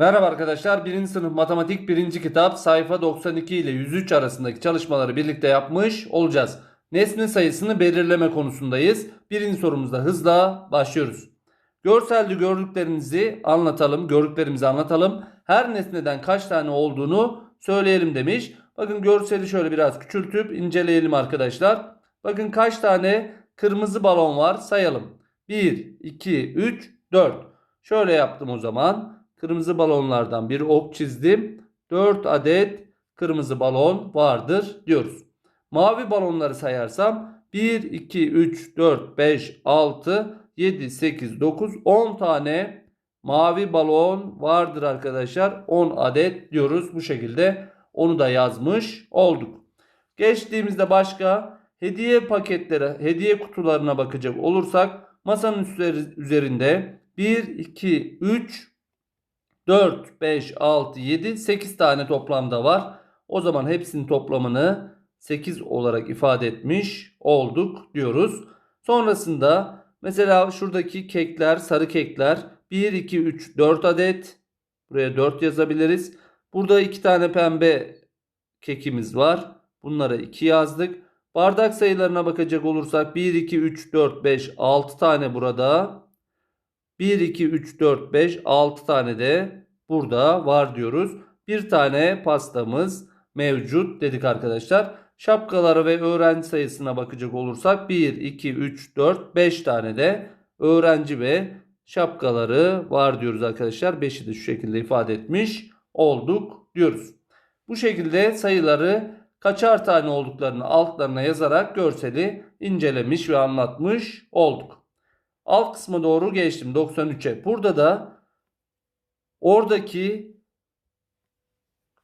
Merhaba arkadaşlar. 1. sınıf matematik 1. kitap sayfa 92 ile 103 arasındaki çalışmaları birlikte yapmış olacağız. Nesne sayısını belirleme konusundayız. Birinci sorumuzda hızla başlıyoruz. Görselde gördüklerinizi anlatalım, gördüklerimizi anlatalım. Her nesneden kaç tane olduğunu söyleyelim demiş. Bakın görseli şöyle biraz küçültüp inceleyelim arkadaşlar. Bakın kaç tane kırmızı balon var sayalım. 1, 2, 3, 4. Şöyle yaptım o zaman. Kırmızı balonlardan bir ok çizdim. 4 adet kırmızı balon vardır diyoruz. Mavi balonları sayarsam 1, 2, 3, 4, 5, 6, 7, 8, 9, 10 tane mavi balon vardır arkadaşlar. 10 adet diyoruz. Bu şekilde onu da yazmış olduk. Geçtiğimizde başka hediye paketleri, hediye kutularına bakacak olursak masanın üzerinde 1, 2, 3, 4, 5, 6, 7, 8 tane toplamda var. O zaman hepsinin toplamını 8 olarak ifade etmiş olduk diyoruz. Sonrasında mesela şuradaki kekler, sarı kekler 1, 2, 3, 4 adet. Buraya 4 yazabiliriz. Burada 2 tane pembe kekimiz var. Bunlara 2 yazdık. Bardak sayılarına bakacak olursak 1, 2, 3, 4, 5, 6 tane burada. 1, 2, 3, 4, 5, 6 tane de burada var diyoruz. Bir tane pastamız mevcut dedik arkadaşlar. Şapkalara ve öğrenci sayısına bakacak olursak 1, 2, 3, 4, 5 tane de öğrenci ve şapkaları var diyoruz arkadaşlar. 5'i de şu şekilde ifade etmiş olduk diyoruz. Bu şekilde sayıları kaçar tane olduklarını altlarına yazarak görseli incelemiş ve anlatmış olduk. Alt kısma doğru geçtim 93'e. Burada da oradaki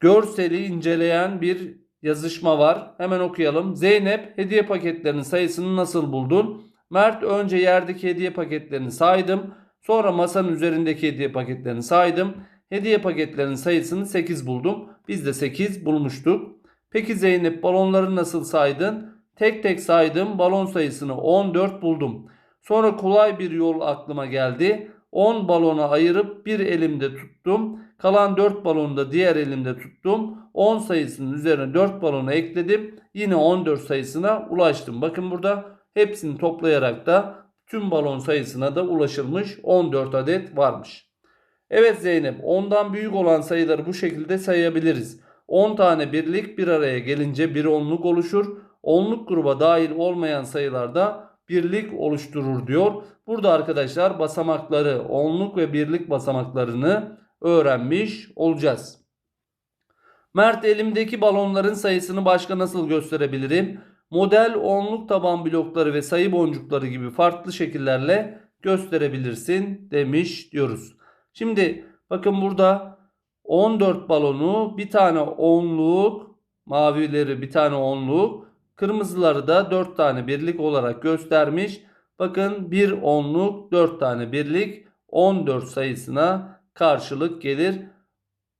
görseli inceleyen bir yazışma var. Hemen okuyalım. Zeynep hediye paketlerinin sayısını nasıl buldun? Mert önce yerdeki hediye paketlerini saydım. Sonra masanın üzerindeki hediye paketlerini saydım. Hediye paketlerinin sayısını 8 buldum. Biz de 8 bulmuştuk. Peki Zeynep balonları nasıl saydın? Tek tek saydım. Balon sayısını 14 buldum. Sonra kolay bir yol aklıma geldi. 10 balona ayırıp bir elimde tuttum. Kalan 4 balonu da diğer elimde tuttum. 10 sayısının üzerine 4 balonu ekledim. Yine 14 sayısına ulaştım. Bakın burada hepsini toplayarak da tüm balon sayısına da ulaşılmış. 14 adet varmış. Evet Zeynep 10'dan büyük olan sayıları bu şekilde sayabiliriz. 10 tane birlik bir araya gelince bir onluk oluşur. Onluk gruba dahil olmayan sayılarda birlik oluşturur diyor. Burada arkadaşlar basamakları, onluk ve birlik basamaklarını öğrenmiş olacağız. Mert elimdeki balonların sayısını başka nasıl gösterebilirim? Model onluk taban blokları ve sayı boncukları gibi farklı şekillerle gösterebilirsin demiş diyoruz. Şimdi bakın burada 14 balonu bir tane onluk, mavileri bir tane onluk, kırmızıları da 4 tane birlik olarak göstermiş. Bakın bir onluk 4 tane birlik 14 sayısına karşılık gelir.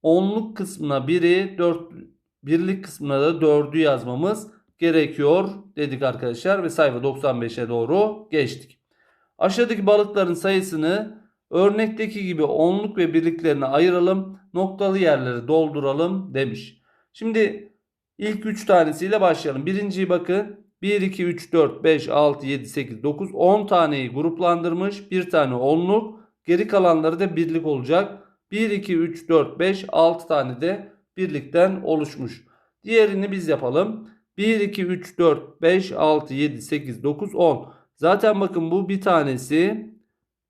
Onluk kısmına biri 4 birlik kısmına da 4'ü yazmamız gerekiyor dedik arkadaşlar ve sayfa 95'e doğru geçtik. Aşağıdaki balıkların sayısını örnekteki gibi onluk ve birliklerine ayıralım. Noktalı yerleri dolduralım demiş. Şimdi ilk 3 tanesiyle başlayalım. Birinciyi bakın. 1, 2, 3, 4, 5, 6, 7, 8, 9, 10 taneyi gruplandırmış. Bir tane onluk. Geri kalanları da birlik olacak. 1, 2, 3, 4, 5, 6 tane de birlikten oluşmuş. Diğerini biz yapalım. 1, 2, 3, 4, 5, 6, 7, 8, 9, 10. Zaten bakın bu bir tanesi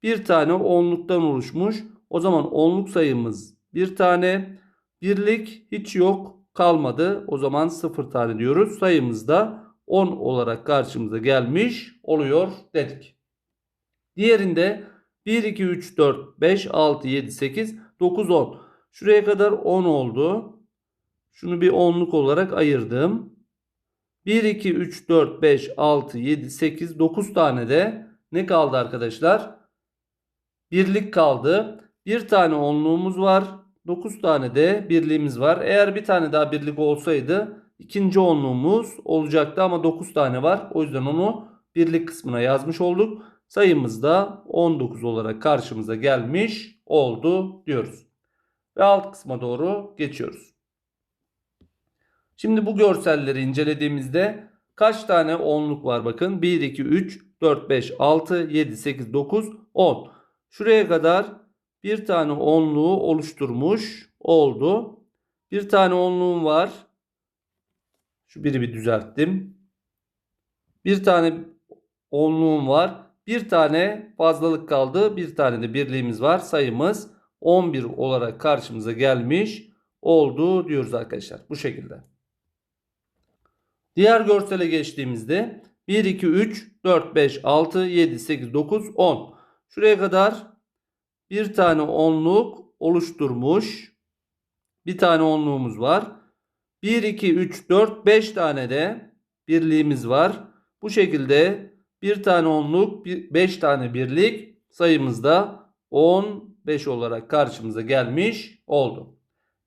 bir tane onluktan oluşmuş. O zaman onluk sayımız bir tane. Birlik hiç yok kalmadı. O zaman 0 tane diyoruz. Sayımız da 10 olarak karşımıza gelmiş oluyor dedik. Diğerinde 1, 2, 3, 4, 5, 6, 7, 8, 9, 10. Şuraya kadar 10 oldu. Şunu bir onluk olarak ayırdım. 1, 2, 3, 4, 5, 6, 7, 8, 9 tane de ne kaldı arkadaşlar? Birlik kaldı. Bir tane onluğumuz var. 9 tane de birliğimiz var. Eğer bir tane daha birlik olsaydı ikinci onluğumuz olacaktı ama 9 tane var. O yüzden onu birlik kısmına yazmış olduk. Sayımız da 19 olarak karşımıza gelmiş oldu diyoruz. ve alt kısma doğru geçiyoruz. Şimdi bu görselleri incelediğimizde kaç tane onluk var bakın. 1, 2, 3, 4, 5, 6, 7, 8, 9, 10. Şuraya kadar bir tane onluğu oluşturmuş oldu. Bir tane onluğum var. Şu biri bir düzelttim. Bir tane onluğum var. Bir tane fazlalık kaldı. Bir tane de birliğimiz var. Sayımız 11 olarak karşımıza gelmiş oldu diyoruz arkadaşlar. Bu şekilde. Diğer görsele geçtiğimizde 1, 2, 3, 4, 5, 6, 7, 8, 9, 10. Şuraya kadar bir tane onluk oluşturmuş. Bir tane onluğumuz var. 1, 2, 3, 4, 5 tane de birliğimiz var. Bu şekilde bir tane onluk, 5 tane birlik sayımızda 15 olarak karşımıza gelmiş oldu.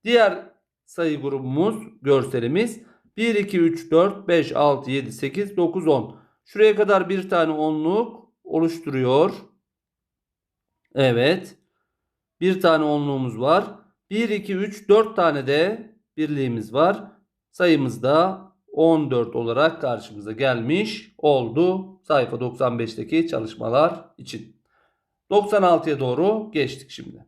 Diğer sayı grubumuz, görselimiz 1, 2, 3, 4, 5, 6, 7, 8, 9, 10. Şuraya kadar bir tane onluk oluşturuyor. Evet. Bir tane onluğumuz var. 1, 2, 3, 4 tane de birliğimiz var. Sayımız da 14 olarak karşımıza gelmiş oldu. Sayfa 95'teki çalışmalar için. 96'ya doğru geçtik şimdi.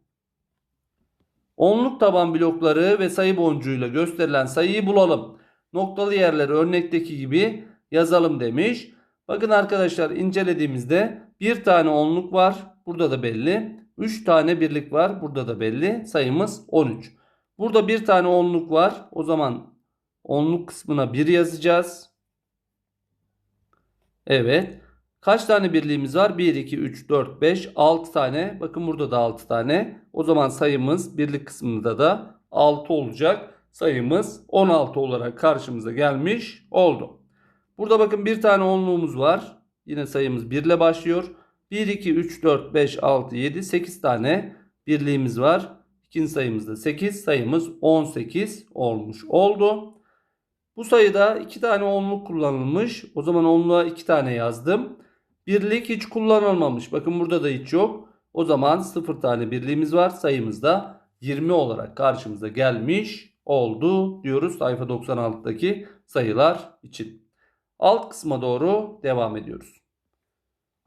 Onluk taban blokları ve sayı boncuğuyla gösterilen sayıyı bulalım. Noktalı yerleri örnekteki gibi yazalım demiş. Bakın arkadaşlar incelediğimizde bir tane onluk var. Burada da belli. 3 tane birlik var. Burada da belli. Sayımız 13. Burada bir tane onluk var. O zaman onluk kısmına 1 yazacağız. Evet. Kaç tane birliğimiz var? 1, 2, 3, 4, 5, 6 tane. Bakın burada da 6 tane. O zaman sayımız birlik kısmında da 6 olacak. Sayımız 16 olarak karşımıza gelmiş oldu. Burada bakın bir tane onluğumuz var. Yine sayımız 1 ile başlıyor. 1, 2, 3, 4, 5, 6, 7, 8 tane birliğimiz var. İkinci sayımızda 8 sayımız 18 olmuş oldu. Bu sayıda 2 tane onluk kullanılmış. O zaman onluğa 2 tane yazdım. Birlik hiç kullanılmamış. Bakın burada da hiç yok. O zaman 0 tane birliğimiz var. Sayımız da 20 olarak karşımıza gelmiş oldu diyoruz sayfa 96'daki sayılar için. Alt kısma doğru devam ediyoruz.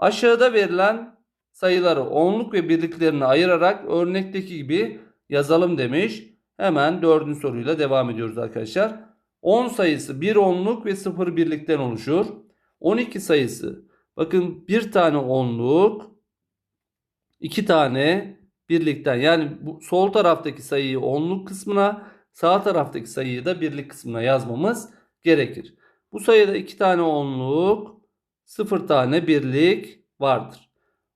Aşağıda verilen sayıları onluk ve birliklerini ayırarak örnekteki gibi yazalım demiş. Hemen dördüncü soruyla devam ediyoruz arkadaşlar. 10 sayısı 1 onluk ve 0 birlikten oluşur. 12 sayısı bakın bir tane onluk 2 tane birlikten yani bu sol taraftaki sayıyı onluk kısmına sağ taraftaki sayıyı da birlik kısmına yazmamız gerekir. Bu sayıda 2 tane onluk 0 tane birlik vardır.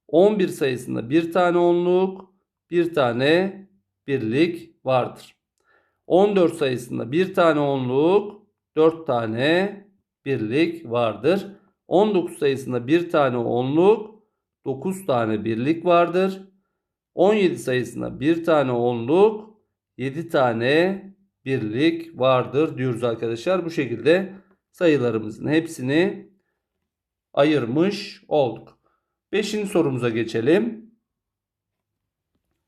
11 sayısında bir tane onluk bir tane birlik vardır. 14 sayısında bir tane onluk, 4 tane birlik vardır. 19 sayısında bir tane onluk, 9 tane birlik vardır. 17 sayısında bir tane onluk, 7 tane birlik vardır diyoruz arkadaşlar. Bu şekilde sayılarımızın hepsini ayırmış olduk. Beşinci sorumuza geçelim.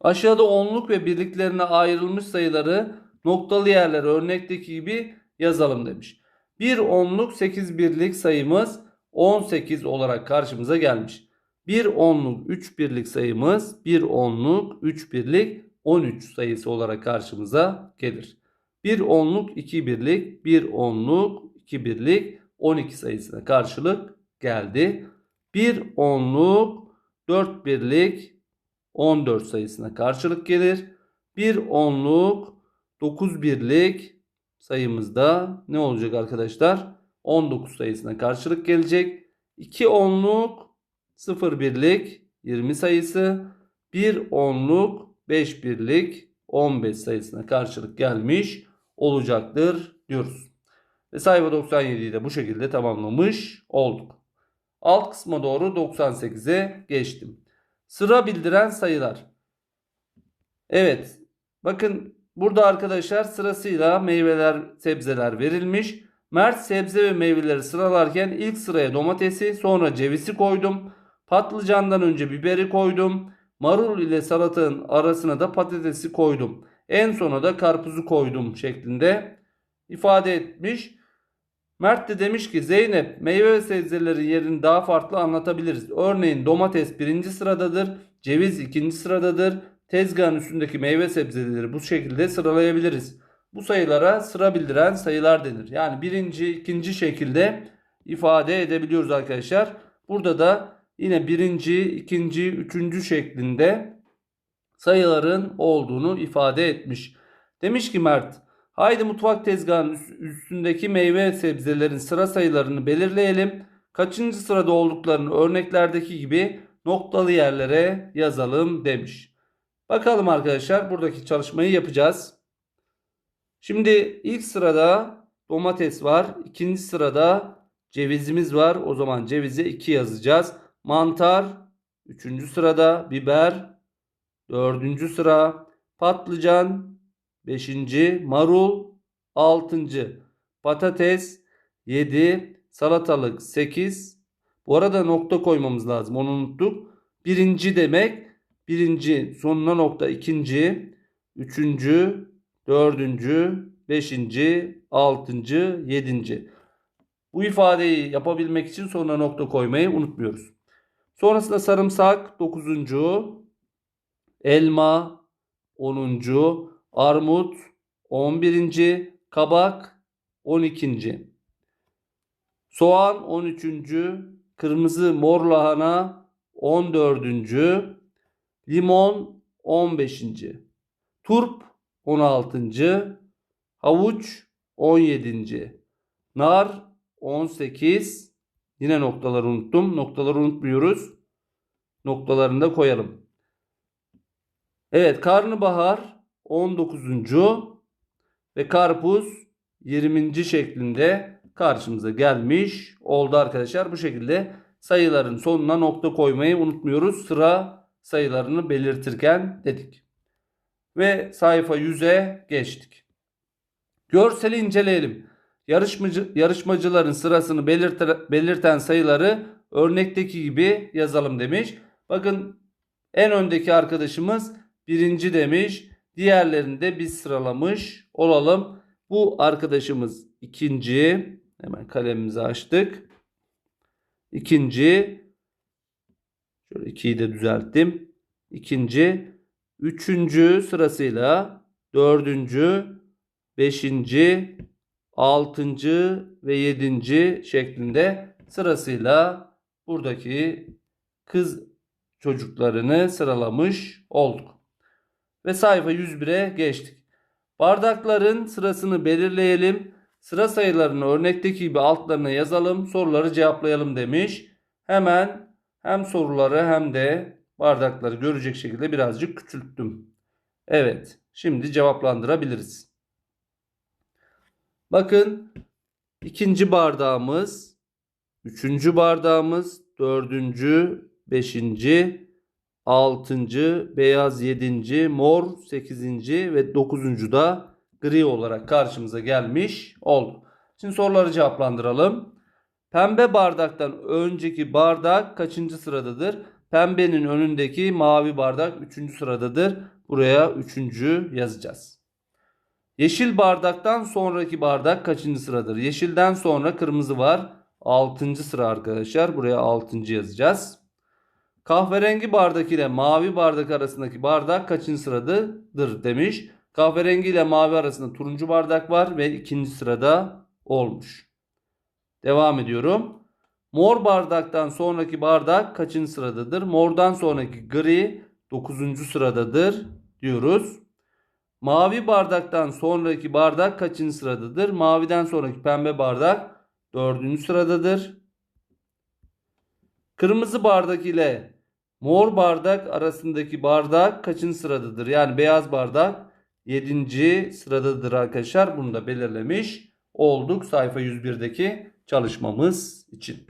Aşağıda onluk ve birliklerine ayrılmış sayıları noktalı yerlere örnekteki gibi yazalım demiş. Bir onluk 8 birlik sayımız 18 olarak karşımıza gelmiş. Bir onluk 3 birlik sayımız bir onluk 3 birlik 13 sayısı olarak karşımıza gelir. Bir onluk 2 birlik bir onluk 2 birlik 12 sayısına karşılık geldi. Bir onluk 4 birlik 14 sayısına karşılık gelir. Bir onluk 9 birlik sayımızda ne olacak arkadaşlar? 19 sayısına karşılık gelecek. 2 onluk 0 birlik 20 sayısı. 1 onluk 5 birlik 15 sayısına karşılık gelmiş olacaktır diyoruz. Ve sayfa 97'yi de bu şekilde tamamlamış olduk. Alt kısma doğru 98'e geçtim. Sıra bildiren sayılar. Evet. Bakın burada arkadaşlar sırasıyla meyveler, sebzeler verilmiş. Mert sebze ve meyveleri sıralarken ilk sıraya domatesi, sonra cevizi koydum. Patlıcandan önce biberi koydum. Marul ile salatanın arasına da patatesi koydum. En sona da karpuzu koydum şeklinde ifade etmiş. Mert de demiş ki Zeynep meyve ve sebzelerin yerini daha farklı anlatabiliriz. Örneğin domates birinci sıradadır, ceviz ikinci sıradadır. Tezgahın üstündeki meyve sebzeleri bu şekilde sıralayabiliriz. Bu sayılara sıra bildiren sayılar denir. Yani birinci, ikinci şekilde ifade edebiliyoruz arkadaşlar. Burada da yine birinci, ikinci, üçüncü şeklinde sayıların olduğunu ifade etmiş. Demiş ki Mert, haydi mutfak tezgahının üst- üstündeki meyve ve sebzelerin sıra sayılarını belirleyelim. Kaçıncı sırada olduklarını örneklerdeki gibi noktalı yerlere yazalım demiş. Bakalım arkadaşlar buradaki çalışmayı yapacağız. Şimdi ilk sırada domates var. İkinci sırada cevizimiz var. O zaman cevize 2 yazacağız. Mantar üçüncü sırada. Biber dördüncü sıra. Patlıcan beşinci. Marul altıncı. Patates 7. Salatalık 8. Bu arada nokta koymamız lazım. Onu unuttuk. Birinci demek. Birinci sonuna nokta. ikinci. Üçüncü. Dördüncü. Beşinci. Altıncı. Yedinci. Bu ifadeyi yapabilmek için sonuna nokta koymayı unutmuyoruz. Sonrasında sarımsak 9. Elma 10. Armut 11. Kabak 12. Soğan 13. Kırmızı mor lahana 14. Limon 15. Turp 16. Havuç 17. Nar 18. Yine noktaları unuttum. Noktaları unutmuyoruz. Noktalarını da koyalım. Evet karnabahar 19. ve karpuz 20. şeklinde karşımıza gelmiş oldu arkadaşlar. Bu şekilde sayıların sonuna nokta koymayı unutmuyoruz. Sıra sayılarını belirtirken dedik. Ve sayfa 100'e geçtik. Görseli inceleyelim. Yarışmacı, yarışmacıların sırasını belirten, belirten sayıları örnekteki gibi yazalım demiş. Bakın en öndeki arkadaşımız birinci demiş. Diğerlerini de biz sıralamış olalım. Bu arkadaşımız ikinci. Hemen kalemimizi açtık. İkinci. Şöyle ikiyi de düzelttim. İkinci. Üçüncü sırasıyla dördüncü, beşinci, 6. ve 7. şeklinde sırasıyla buradaki kız çocuklarını sıralamış olduk. Ve sayfa 101'e geçtik. Bardakların sırasını belirleyelim. Sıra sayılarını örnekteki gibi altlarına yazalım. Soruları cevaplayalım demiş. Hemen hem soruları hem de bardakları görecek şekilde birazcık küçülttüm. Evet, şimdi cevaplandırabiliriz. Bakın ikinci bardağımız, üçüncü bardağımız, dördüncü, beşinci, altıncı, beyaz yedinci, mor sekizinci ve dokuzuncu da gri olarak karşımıza gelmiş oldu. Şimdi soruları cevaplandıralım. Pembe bardaktan önceki bardak kaçıncı sıradadır? Pembenin önündeki mavi bardak üçüncü sıradadır. Buraya üçüncü yazacağız. Yeşil bardaktan sonraki bardak kaçıncı sıradır? Yeşilden sonra kırmızı var. 6. sıra arkadaşlar. Buraya 6. yazacağız. Kahverengi bardak ile mavi bardak arasındaki bardak kaçıncı sıradır demiş. Kahverengi ile mavi arasında turuncu bardak var ve ikinci sırada olmuş. Devam ediyorum. Mor bardaktan sonraki bardak kaçıncı sıradadır? Mordan sonraki gri 9. sıradadır diyoruz. Mavi bardaktan sonraki bardak kaçıncı sıradadır? Maviden sonraki pembe bardak dördüncü sıradadır. Kırmızı bardak ile mor bardak arasındaki bardak kaçıncı sıradadır? Yani beyaz bardak 7. sıradadır arkadaşlar. Bunu da belirlemiş olduk sayfa 101'deki çalışmamız için.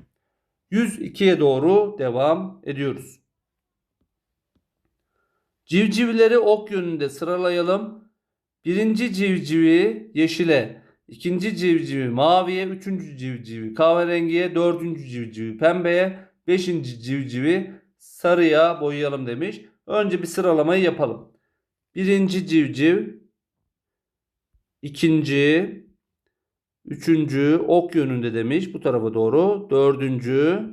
102'ye doğru devam ediyoruz. Civcivleri ok yönünde sıralayalım. Birinci civcivi yeşile, ikinci civcivi maviye, üçüncü civcivi kahverengiye, dördüncü civcivi pembeye, beşinci civcivi sarıya boyayalım demiş. Önce bir sıralamayı yapalım. Birinci civciv ikinci, üçüncü ok yönünde demiş bu tarafa doğru. Dördüncü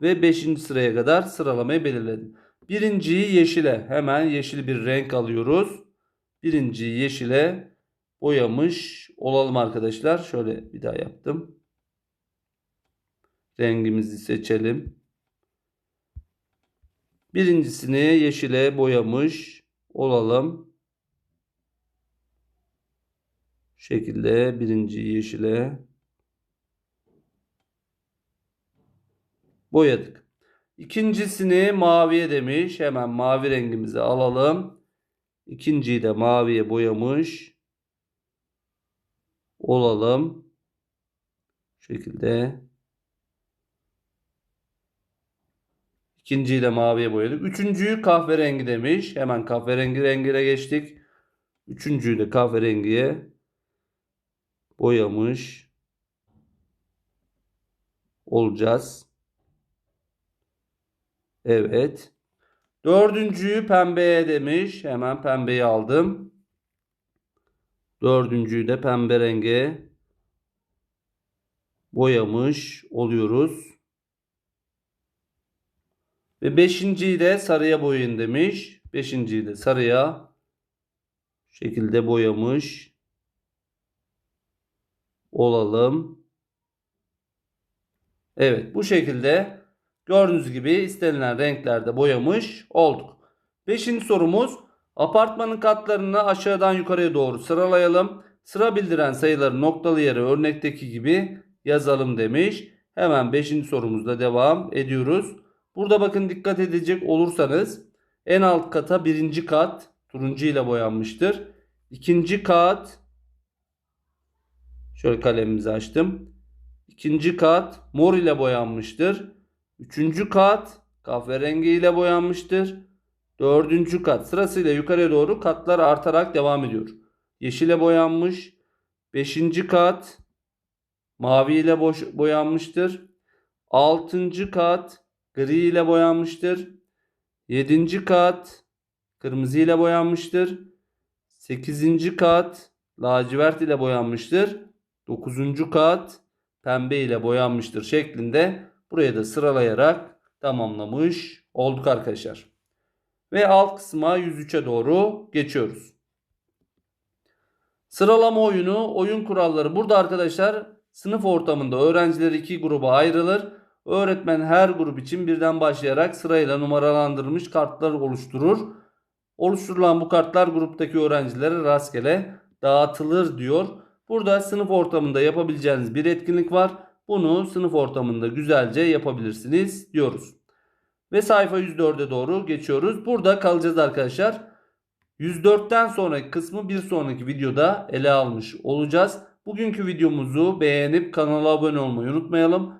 ve beşinci sıraya kadar sıralamayı belirledim. Birinciyi yeşile hemen yeşil bir renk alıyoruz. Birinciyi yeşile boyamış olalım arkadaşlar. Şöyle bir daha yaptım. Rengimizi seçelim. Birincisini yeşile boyamış olalım. Şu şekilde birinci yeşile boyadık. İkincisini maviye demiş. Hemen mavi rengimizi alalım. İkinciyi de maviye boyamış olalım. Şu şekilde. İkinciyi de maviye boyadık. Üçüncüyü kahverengi demiş. Hemen kahverengi rengine geçtik. Üçüncüyü de kahverengiye boyamış olacağız. Evet. Dördüncüyü pembeye demiş. Hemen pembeyi aldım. Dördüncüyü de pembe renge boyamış oluyoruz. Ve beşinciyi de sarıya boyayın demiş. Beşinciyi de sarıya şekilde boyamış olalım. Evet bu şekilde gördüğünüz gibi istenilen renklerde boyamış olduk. Beşinci sorumuz apartmanın katlarını aşağıdan yukarıya doğru sıralayalım. Sıra bildiren sayıları noktalı yere örnekteki gibi yazalım demiş. Hemen beşinci sorumuzda devam ediyoruz. Burada bakın dikkat edecek olursanız en alt kata birinci kat turuncu ile boyanmıştır. İkinci kat şöyle kalemimizi açtım. İkinci kat mor ile boyanmıştır. Üçüncü kat kahverengi ile boyanmıştır. Dördüncü kat sırasıyla yukarıya doğru katlar artarak devam ediyor. Yeşile boyanmış. Beşinci kat mavi ile boyanmıştır. Altıncı kat gri ile boyanmıştır. Yedinci kat kırmızı ile boyanmıştır. Sekizinci kat lacivert ile boyanmıştır. Dokuzuncu kat pembe ile boyanmıştır şeklinde buraya da sıralayarak tamamlamış olduk arkadaşlar. Ve alt kısma 103'e doğru geçiyoruz. Sıralama oyunu, oyun kuralları. Burada arkadaşlar sınıf ortamında öğrenciler iki gruba ayrılır. Öğretmen her grup için birden başlayarak sırayla numaralandırılmış kartlar oluşturur. Oluşturulan bu kartlar gruptaki öğrencilere rastgele dağıtılır diyor. Burada sınıf ortamında yapabileceğiniz bir etkinlik var. Bunu sınıf ortamında güzelce yapabilirsiniz diyoruz. Ve sayfa 104'e doğru geçiyoruz. Burada kalacağız arkadaşlar. 104'ten sonraki kısmı bir sonraki videoda ele almış olacağız. Bugünkü videomuzu beğenip kanala abone olmayı unutmayalım.